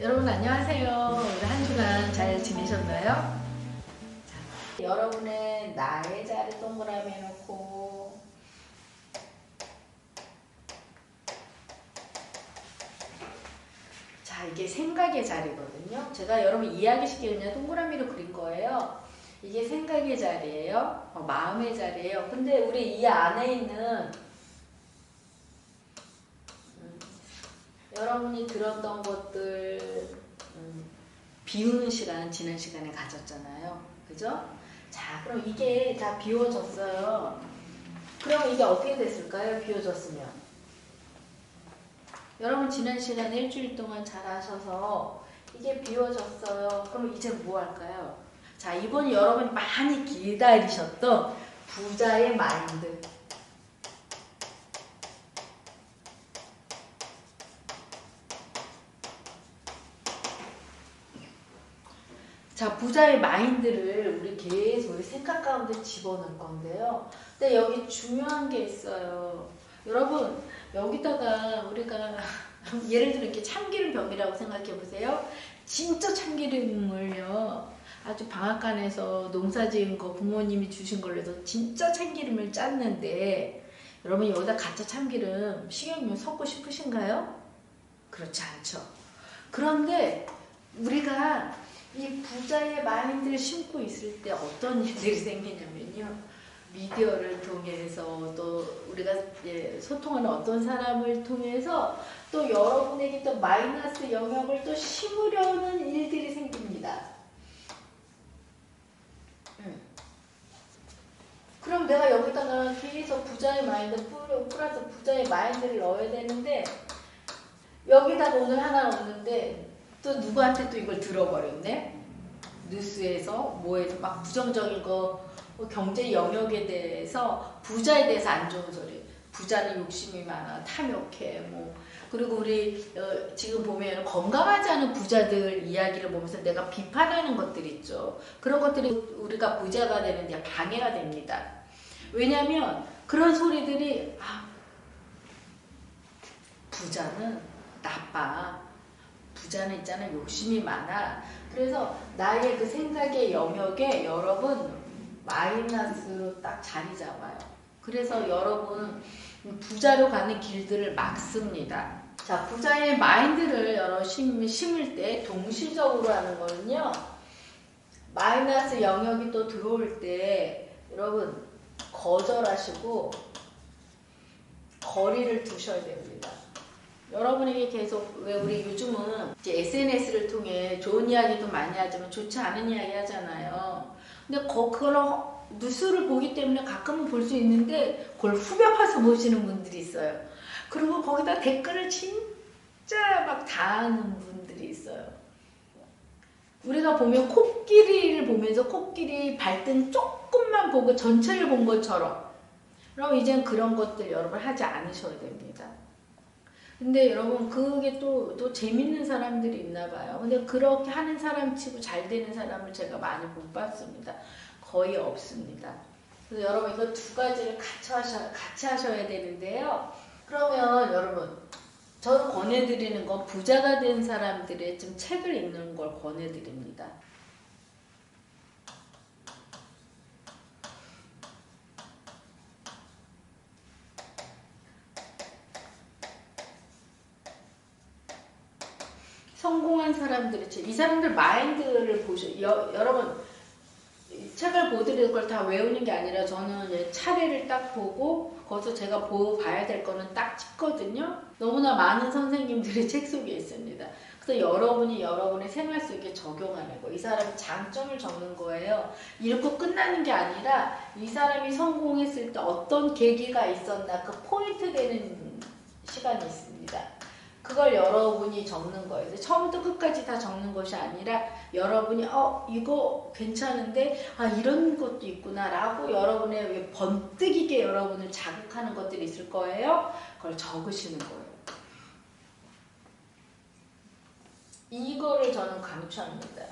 여러분 안녕하세요. 오늘 한 주간 잘 지내셨나요? 자, 여러분의 나의 자리 동그라미 해놓고 자 이게 생각의 자리거든요. 제가 여러분 이해하기 그냥 동그라미로 그린 거예요. 이게 생각의 자리예요. 어, 마음의 자리예요. 근데 우리 이 안에 있는 여러분이 들었던 것들 음, 비우는 시간 지난 시간에 가졌잖아요. 그죠? 자, 그럼 이게 다 비워졌어요. 그럼 이게 어떻게 됐을까요? 비워졌으면. 여러분 지난 시간에 일주일 동안 잘 하셔서 이게 비워졌어요. 그럼 이제 뭐 할까요? 자, 이번 여러분이 많이 기다리셨던 부자의 마인드. 자, 부자의 마인드를 우리 계속 생각 가운데 집어넣을 건데요. 근데 여기 중요한 게 있어요. 여러분, 여기다가 우리가 예를 들어 이렇게 참기름 병이라고 생각해 보세요. 진짜 참기름을요. 아주 방앗간에서 농사 지은 거 부모님이 주신 걸로 해서 진짜 참기름을 짰는데 여러분 여기다 가짜 참기름 식용유 섞고 싶으신가요? 그렇지 않죠. 그런데 우리가 이 부자의 마인드를 심고 있을 때 어떤 일들이 생기냐면요. 미디어를 통해서 또 우리가 소통하는 어떤 사람을 통해서 또 여러분에게 또 마이너스 영역을 또 심으려는 일들이 생깁니다. 음. 그럼 내가 여기다가 계속 부자의 마인드 플러스 부자의 마인드를 넣어야 되는데 여기다가 오늘 하나 넣는데 또 누구한테 또 이걸 들어버렸네. 뉴스에서 뭐에서 막 부정적인 거뭐 경제 영역에 대해서 부자에 대해서 안 좋은 소리. 부자는 욕심이 많아, 탐욕해, 뭐 그리고 우리 어, 지금 보면 건강하지 않은 부자들 이야기를 보면서 내가 비판하는 것들 있죠. 그런 것들이 우리가 부자가 되는데 방해가 됩니다. 왜냐하면 그런 소리들이 아, 부자는 나빠. 부자는 있잖아 욕심이 많아. 그래서 나의 그 생각의 영역에 여러분 마이너스로 딱 자리 잡아요. 그래서 여러분 부자로 가는 길들을 막습니다. 자, 부자의 마인드를 여러 심, 심을 때 동시적으로 하는 거는요. 마이너스 영역이 또 들어올 때 여러분 거절하시고 거리를 두셔야 됩니다. 여러분에게 계속 왜 우리 요즘은 이제 SNS를 통해 좋은 이야기도 많이 하지만 좋지 않은 이야기 하잖아요. 근데 거, 그걸 뉴스를 보기 때문에 가끔은 볼 수 있는데 그걸 후벼 파서 보시는 분들이 있어요. 그리고 거기다 댓글을 진짜 막 다하는 분들이 있어요. 우리가 보면 코끼리를 보면서 코끼리 발등 조금만 보고 전체를 본 것처럼 그럼 이젠 그런 것들 여러분 하지 않으셔야 됩니다. 근데 여러분 그게 또, 또 재밌는 사람들이 있나 봐요. 근데 그렇게 하는 사람 치고 잘 되는 사람을 제가 많이 못 봤습니다. 거의 없습니다. 그래서 여러분 이거 두 가지를 같이, 하셔, 같이 하셔야 되는데요. 그러면 여러분 저는 권해드리는 건 부자가 된 사람들의 좀 책을 읽는 걸 권해드립니다. 성공한 사람들 이이 사람들 마인드를 보셔 여, 여러분 책을 보드릴 걸다 외우는 게 아니라 저는 차례를 딱 보고 거기서 제가 보고 봐야 될 거는 딱 찍거든요. 너무나 많은 선생님들이 책 속에 있습니다. 그래서 여러분이 여러분의 생활 속에 적용하는 거. 이 사람의 장점을 적는 거예요. 읽고 끝나는 게 아니라 이 사람이 성공했을 때 어떤 계기가 있었나 그 포인트 되는 시간이 있습니다. 그걸 여러분이 적는 거예요. 처음부터 끝까지 다 적는 것이 아니라 여러분이 어 이거 괜찮은데 아 이런 것도 있구나라고 여러분의 번뜩이게 여러분을 자극하는 것들이 있을 거예요. 그걸 적으시는 거예요. 이거를 저는 강추합니다.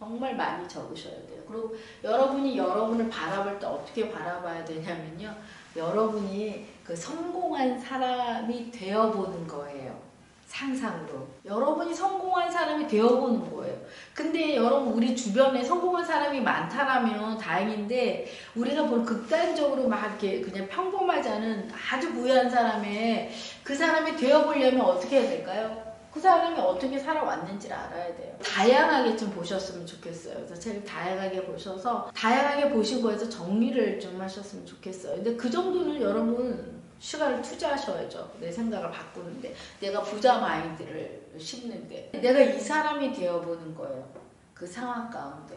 정말 많이 적으셔야 돼요. 그리고 여러분이 여러분을 바라볼 때 어떻게 바라봐야 되냐면요. 여러분이 그 성공한 사람이 되어보는 거예요. 상상으로. 여러분이 성공한 사람이 되어보는 거예요. 근데 여러분 우리 주변에 성공한 사람이 많다라면 다행인데 우리가 뭘 극단적으로 막 이렇게 그냥 평범하지 않은 아주 부유한 사람의 그 사람이 되어보려면 어떻게 해야 될까요? 그 사람이 어떻게 살아왔는지를 알아야 돼요. 다양하게 좀 보셨으면 좋겠어요. 그래서 책을 다양하게 보셔서 다양하게 보신 거에서 정리를 좀 하셨으면 좋겠어요. 근데 그 정도는 여러분 시간을 투자하셔야죠. 내 생각을 바꾸는데 내가 부자 마인드를 심는데 내가 이 사람이 되어보는 거예요. 그 상황 가운데.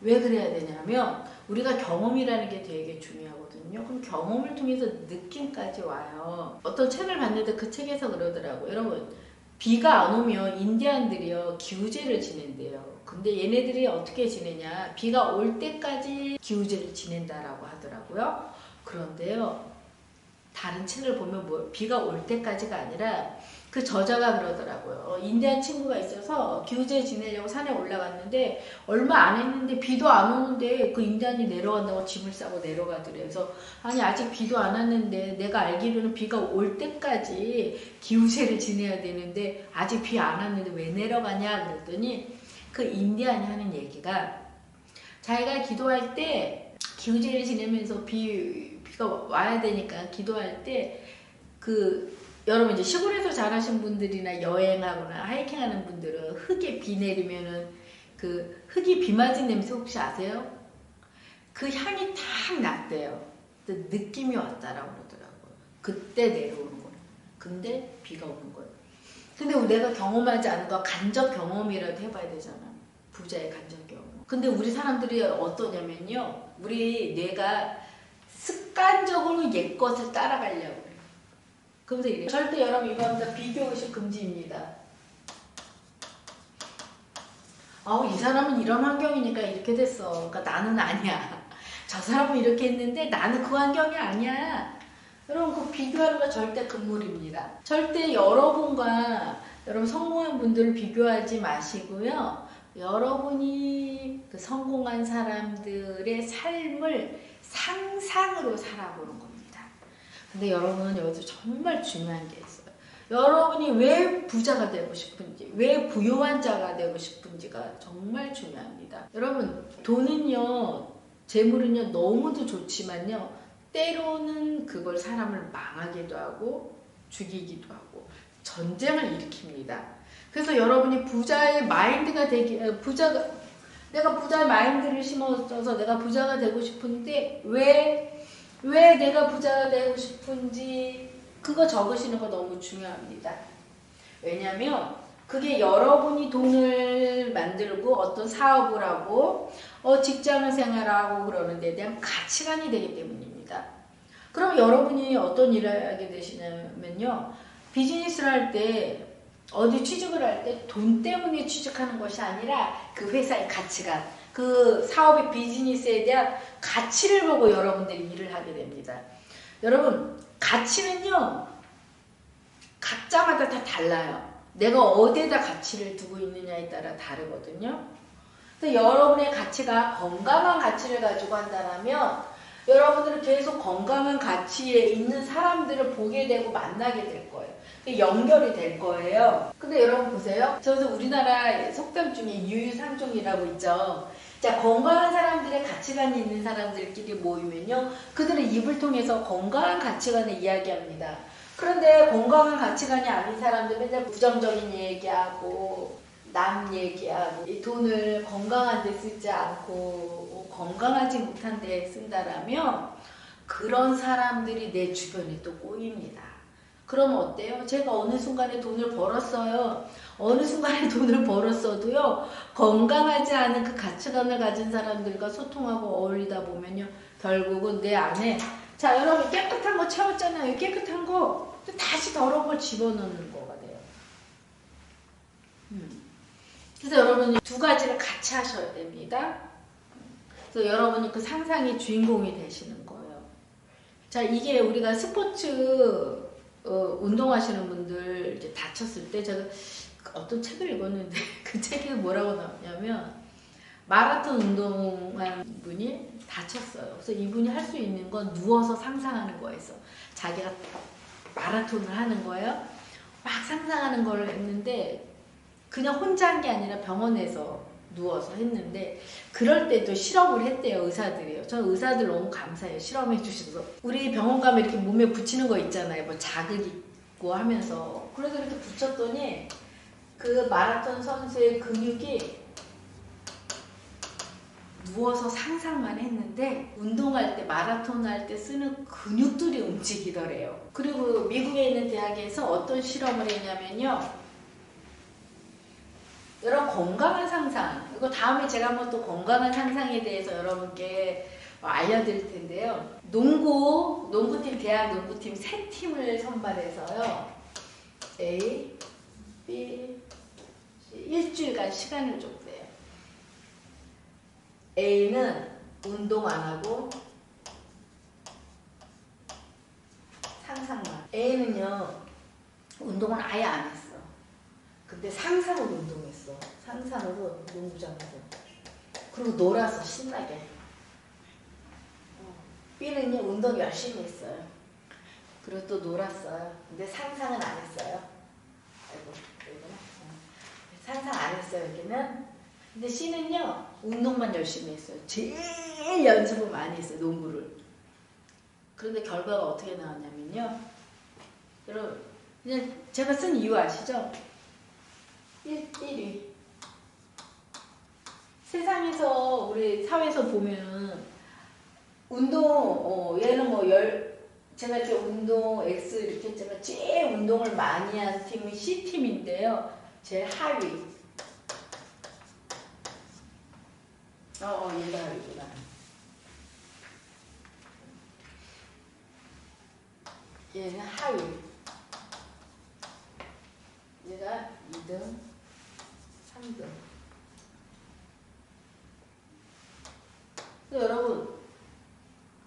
왜 그래야 되냐면 우리가 경험이라는 게 되게 중요하거든요. 그럼 경험을 통해서 느낌까지 와요. 어떤 책을 봤는데 그 책에서 그러더라고요. 여러분 비가 안 오면 인디안들이요 기우제를 지낸대요. 근데 얘네들이 어떻게 지내냐? 비가 올 때까지 기우제를 지낸다라고 하더라고요. 그런데요. 다른 책을 보면 뭐 비가 올 때까지가 아니라 그 저자가 그러더라고요. 어, 인디안 친구가 있어서 기우제 지내려고 산에 올라갔는데 얼마 안 했는데 비도 안 오는데 그 인디안이 내려간다고 짐을 싸고 내려가더래요. 그래서 아니 아직 비도 안 왔는데 내가 알기로는 비가 올 때까지 기우제를 지내야 되는데 아직 비 안 왔는데 왜 내려가냐 그랬더니 그 인디안이 하는 얘기가 자기가 기도할 때 기우제를 지내면서 비 비가 와야 되니까 기도할 때그 여러분 이제 시골에서 자라신 분들이나 여행하거나 하이킹하는 분들은 흙에 비 내리면은 그 흙이 비 맞은 냄새 혹시 아세요? 그 향이 탁 났대요. 느낌이 왔다라고 그러더라고요. 그때 내려오는 거예요. 근데 비가 오는 거예요. 근데 내가 경험하지 않은 거 간접 경험이라도 해봐야 되잖아. 부자의 간접 경험. 근데 우리 사람들이 어떠냐면요. 우리 뇌가 습관적으로 옛 것을 따라가려고. 그러면서 이래. 절대 여러분 이거보다 비교의식 금지입니다. 아우 이 사람은 이런 환경이니까 이렇게 됐어. 그러니까 나는 아니야. 저 사람은 이렇게 했는데 나는 그 환경이 아니야. 여러분 그 비교하는 거 절대 금물입니다. 절대 여러분과 여러분 성공한 분들을 비교하지 마시고요. 여러분이 그 성공한 사람들의 삶을 상상으로 살아보는 겁니다. 근데 여러분은 여기서 정말 중요한 게 있어요. 여러분이 왜 부자가 되고 싶은지, 왜 부유한 자가 되고 싶은지가 정말 중요합니다. 여러분, 돈은요, 재물은요, 너무도 좋지만요, 때로는 그걸 사람을 망하기도 하고, 죽이기도 하고, 전쟁을 일으킵니다. 그래서 여러분이 부자의 마인드가 되기, 부자가, 내가 부자의 마인드를 심어줘서 내가 부자가 되고 싶은데, 왜, 왜 내가 부자가 되고 싶은지, 그거 적으시는 거 너무 중요합니다. 왜냐면 그게 여러분이 돈을 만들고 어떤 사업을 하고 어, 직장을 생활하고 그러는 데 대한 가치관이 되기 때문입니다. 그럼 여러분이 어떤 일을 하게 되시냐면요. 비즈니스를 할 때 어디 취직을 할 때 돈 때문에 취직하는 것이 아니라 그 회사의 가치관, 그 사업의 비즈니스에 대한 가치를 보고 여러분들이 일을 하게 됩니다. 여러분 가치는요 각자마다 다 달라요. 내가 어디에다 가치를 두고 있느냐에 따라 다르거든요. 근데 여러분의 가치가 건강한 가치를 가지고 한다면 여러분들은 계속 건강한 가치에 있는 사람들을 보게 되고 만나게 될 거예요. 연결이 될 거예요. 근데 여러분 보세요. 저도 우리나라 속담 중에 유유상종이라고 있죠. 자, 건강한 사람들의 가치관이 있는 사람들끼리 모이면요. 그들의 입을 통해서 건강한 가치관을 이야기합니다. 그런데 건강한 가치관이 아닌 사람들 맨날 부정적인 얘기하고 남 얘기하고 이 돈을 건강한 데 쓰지 않고 건강하지 못한 데 쓴다라면 그런 사람들이 내 주변에 또 꼬입니다. 그럼 어때요? 제가 어느 순간에 돈을 벌었어요. 어느 순간에 돈을 벌었어도요, 건강하지 않은 그 가치관을 가진 사람들과 소통하고 어울리다 보면요, 결국은 내 안에, 자, 여러분 깨끗한 거 채웠잖아요. 깨끗한 거, 다시 더러운 걸 집어넣는 거가 돼요. 음. 그래서 여러분이 두 가지를 같이 하셔야 됩니다. 그래서 여러분이 그 상상의 주인공이 되시는 거예요. 자, 이게 우리가 스포츠 어, 운동하시는 분들 이제 다쳤을 때 제가 어떤 책을 읽었는데 그 책에 뭐라고 나왔냐면 마라톤 운동한 분이 다쳤어요. 그래서 이분이 할 수 있는 건 누워서 상상하는 거였어. 자기가 마라톤을 하는 거예요. 막 상상하는 걸 했는데 그냥 혼자 한 게 아니라 병원에서 누워서 했는데 그럴 때도 실험을 했대요 의사들이요. 저 의사들 너무 감사해요 실험해 주셔서 우리 병원 가면 이렇게 몸에 붙이는 거 있잖아요. 뭐 자극 있고 하면서 그래서 이렇게 붙였더니 그 마라톤 선수의 근육이 누워서 상상만 했는데 운동할 때 마라톤 할 때 쓰는 근육들이 움직이더래요. 그리고 미국에 있는 대학에서 어떤 실험을 했냐면요. 여러분 건강한 상상 이거 다음에 제가 한번 또 건강한 상상에 대해서 여러분께 알려드릴 텐데요. 농구 농구팀 대학 농구팀 세 팀을 선발해서요. A, B, C 일주일간 시간을 줬대요. A는 운동 안 하고 상상만. A는요 운동을 아예 안 했어. 근데 상상으로 운동했어. 상상으로 농구장에서. 그리고 놀아서 신나게. 어. B는요, 운동 열심히 했어요. 그리고 또 놀았어요. 근데 상상은 안 했어요. 아이고, 여기구나. 어. 상상 안 했어요, 여기는. 근데 C는요, 운동만 열심히 했어요. 제일 연습을 많이 했어요, 농구를. 그런데 결과가 어떻게 나왔냐면요. 여러분, 그냥 제가 쓴 이유 아시죠? 1, 1위. 세상에서 우리 사회에서 보면 운동 어, 얘는 뭐 열, 제가 이렇게 운동 X 이렇게 했지만 제일 운동을 많이 한 팀은 C 팀인데요. 제일 하위. 어, 어 얘가 하위구나. 얘는 하위. 얘가 2등, 3등. 여러분,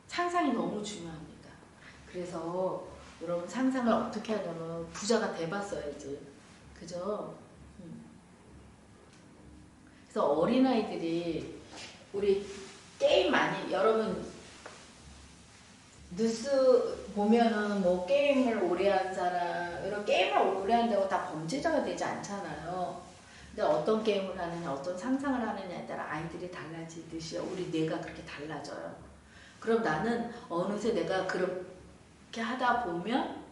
상상이 너무 중요합니다. 그래서 여러분 상상을 어떻게 하냐면 부자가 돼봤어야지. 그죠? 음. 그래서 어린아이들이 우리 게임 많이, 여러분, 뉴스 보면은 뭐 게임을 오래 한 사람, 이런 게임을 오래 한다고 다 범죄자가 되지 않잖아요. 근데 어떤 게임을 하느냐, 어떤 상상을 하느냐에 따라 아이들이 달라지듯이 우리 뇌가 그렇게 달라져요. 그럼 나는 어느새 내가 그렇게 하다 보면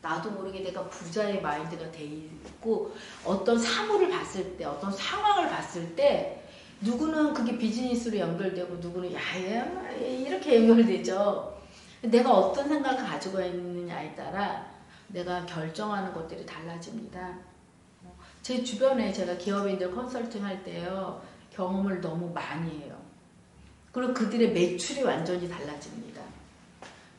나도 모르게 내가 부자의 마인드가 돼 있고 어떤 사물을 봤을 때, 어떤 상황을 봤을 때 누구는 그게 비즈니스로 연결되고 누구는 야 야 이렇게 연결되죠. 내가 어떤 생각을 가지고 있느냐에 따라 내가 결정하는 것들이 달라집니다. 제 주변에 제가 기업인들 컨설팅 할 때요. 경험을 너무 많이 해요. 그리고 그들의 매출이 완전히 달라집니다.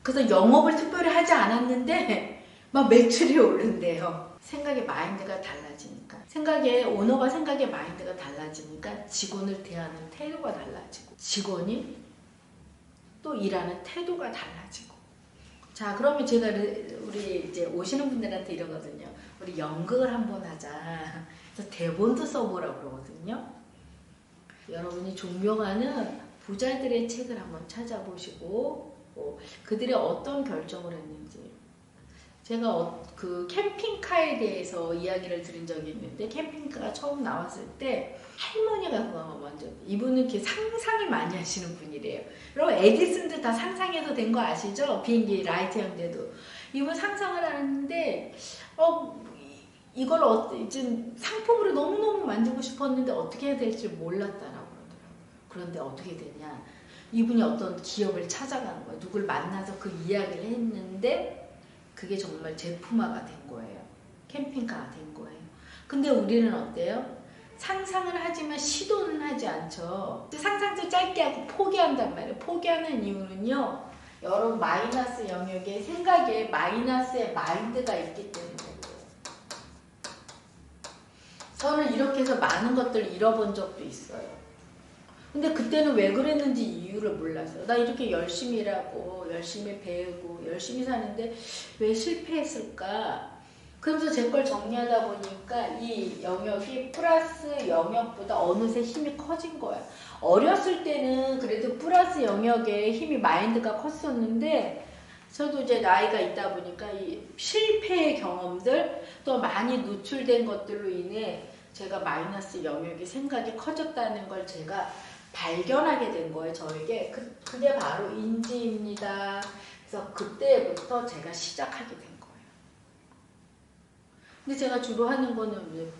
그래서 영업을 특별히 하지 않았는데 막 매출이 오른대요. 생각의 마인드가 달라지니까. 생각의 오너가 생각의 마인드가 달라지니까 직원을 대하는 태도가 달라지고 직원이 또 일하는 태도가 달라지고. 자, 그러면 제가 우리 이제 오시는 분들한테 이러거든요. 우리 연극을 한번 하자. 그래서 대본도 써보라고 그러거든요. 여러분이 존경하는 부자들의 책을 한번 찾아보시고 뭐 그들의 어떤 결정을 했는지 제가 어, 그 캠핑카에 대해서 이야기를 들은 적이 있는데 캠핑카가 처음 나왔을 때 할머니가 그거 먼저 이분은 이렇게 상상을 많이 하시는 분이래요. 여러분 에디슨도 다 상상해서 된 거 아시죠? 비행기 라이트 형제도 이분 상상을 하는데 어 이걸 어, 지금 상품으로 너무너무 만들고 싶었는데 어떻게 해야 될지 몰랐다라고 그러더라고요. 그런데 어떻게 되냐 이분이 어떤 기업을 찾아가는 거예요. 누굴 만나서 그 이야기를 했는데 그게 정말 제품화가 된 거예요. 캠핑카가 된 거예요. 근데 우리는 어때요? 상상을 하지만 시도는 하지 않죠. 상상도 짧게 하고 포기한단 말이에요. 포기하는 이유는요. 여러분 마이너스 영역에 생각에 마이너스의 마인드가 있기 때문에 저는 이렇게 해서 많은 것들을 잃어본 적도 있어요. 근데 그때는 왜 그랬는지 이유를 몰랐어요. 나 이렇게 열심히 일하고 열심히 배우고 열심히 사는데 왜 실패했을까? 그러면서 제 걸 정리하다 보니까 이 영역이 플러스 영역보다 어느새 힘이 커진 거야. 어렸을 때는 그래도 플러스 영역에 힘이 마인드가 컸었는데 저도 이제 나이가 있다 보니까 이 실패의 경험들 또 많이 노출된 것들로 인해 제가 마이너스 영역이 생각이 커졌다는 걸 제가 발견하게 된 거예요 저에게 그, 그게 바로 인지입니다 그래서 그때부터 제가 시작하게 된 거예요 근데 제가 주로 하는 거는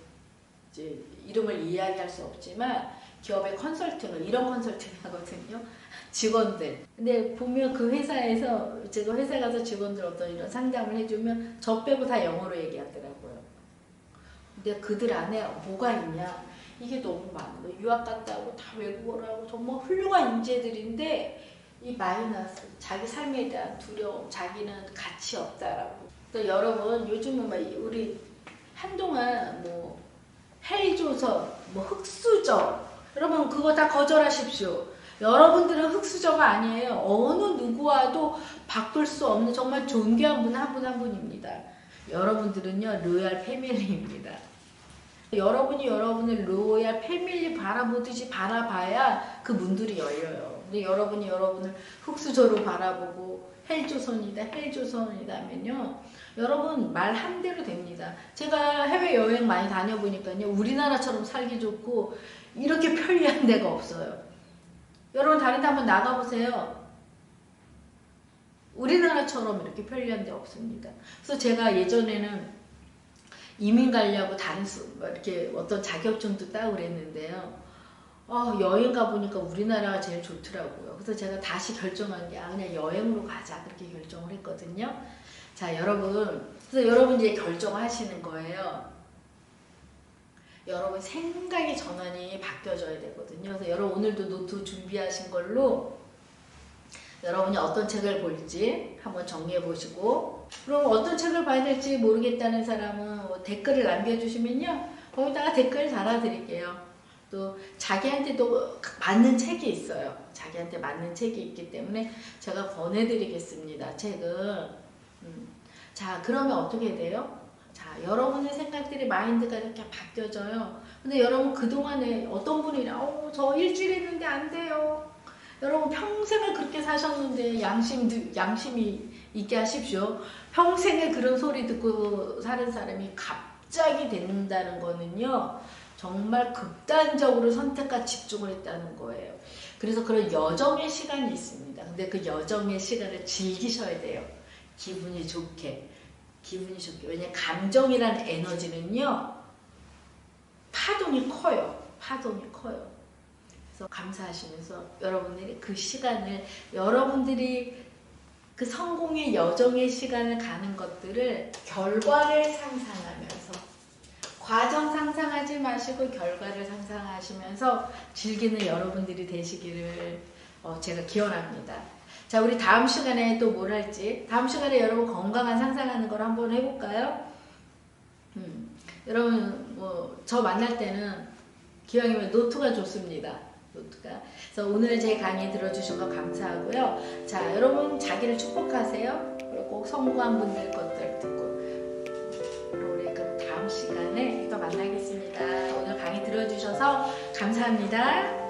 이제- 이름을 이야기할 수 없지만 기업의 컨설팅을 이런 컨설팅 하거든요 직원들. 근데 보면 그 회사에서 제가 회사 가서 직원들 어떤 이런 상담을 해주면 저 빼고 다 영어로 얘기하더라고요. 근데 그들 안에 뭐가 있냐? 이게 너무 많아. 유학 갔다 오고 다 외국어를 하고 정말 훌륭한 인재들인데 이 마이너스, 자기 삶에 대한 두려움, 자기는 가치 없다라고. 또 여러분 요즘은 막 우리 한동안 뭐 헬조선, 뭐 흑수저 여러분 그거 다 거절하십시오. 여러분들은 흑수저가 아니에요. 어느 누구와도 바꿀 수 없는 정말 존귀한 분 한 분 한 분입니다. 여러분들은요, 로얄 패밀리입니다. 여러분이 여러분을 로얄 패밀리 바라보듯이 바라봐야 그 문들이 열려요. 근데 여러분이 여러분을 흑수저로 바라보고 헬조선이다, 헬조선이다 하면요. 여러분 말 한 대로 됩니다. 제가 해외여행 많이 다녀보니까요. 우리나라처럼 살기 좋고 이렇게 편리한 데가 없어요. 여러분 다른 데 한번 나가보세요. 우리나라처럼 이렇게 편리한 데 없습니다. 그래서 제가 예전에는 이민 가려고 다른 수, 뭐 이렇게 어떤 자격증도 따고 그랬는데요. 어, 여행 가보니까 우리나라가 제일 좋더라고요. 그래서 제가 다시 결정한 게 아, 그냥 여행으로 가자 그렇게 결정을 했거든요. 자 여러분, 그래서 여러분 이제 결정하시는 거예요. 여러분 생각의 전환이 바뀌어져야 되거든요. 그래서 여러분 오늘도 노트 준비하신 걸로 여러분이 어떤 책을 볼지 한번 정리해 보시고 그럼 어떤 책을 봐야 될지 모르겠다는 사람은 뭐 댓글을 남겨주시면요 거기다가 댓글 달아드릴게요. 또 자기한테도 맞는 책이 있어요. 자기한테 맞는 책이 있기 때문에 제가 권해드리겠습니다. 책을 음. 자 그러면 어떻게 돼요? 자, 여러분의 생각들이 마인드가 이렇게 바뀌어져요. 근데 여러분 그동안에 어떤 분이랑, 어, 저 일주일 했는데 안 돼요. 여러분 평생을 그렇게 사셨는데 양심, 양심이 있게 하십시오. 평생에 그런 소리 듣고 사는 사람이 갑자기 된다는 거는요. 정말 극단적으로 선택과 집중을 했다는 거예요. 그래서 그런 여정의 시간이 있습니다. 근데 그 여정의 시간을 즐기셔야 돼요. 기분이 좋게. 기분이 좋게. 왜냐 감정이라는 에너지는요. 파동이 커요. 파동이 커요. 그래서 감사하시면서 여러분들이 그 시간을 여러분들이 그 성공의 여정의 시간을 가는 것들을 결과를 상상하면서 과정 상상하지 마시고 결과를 상상하시면서 즐기는 여러분들이 되시기를 어, 제가 기원합니다. 자, 우리 다음 시간에 또 뭘 할지 다음 시간에 여러분 건강한 상상하는 걸 한번 해볼까요? 음, 여러분 뭐 저 만날 때는 기왕이면 노트가 좋습니다. 노트가. 그래서 오늘 제 강의 들어주신 거 감사하고요. 자, 여러분 자기를 축복하세요. 그리고 꼭 성공한 분들 그럼 다음 시간에 또 만나겠습니다. 오늘 강의 들어주셔서 감사합니다.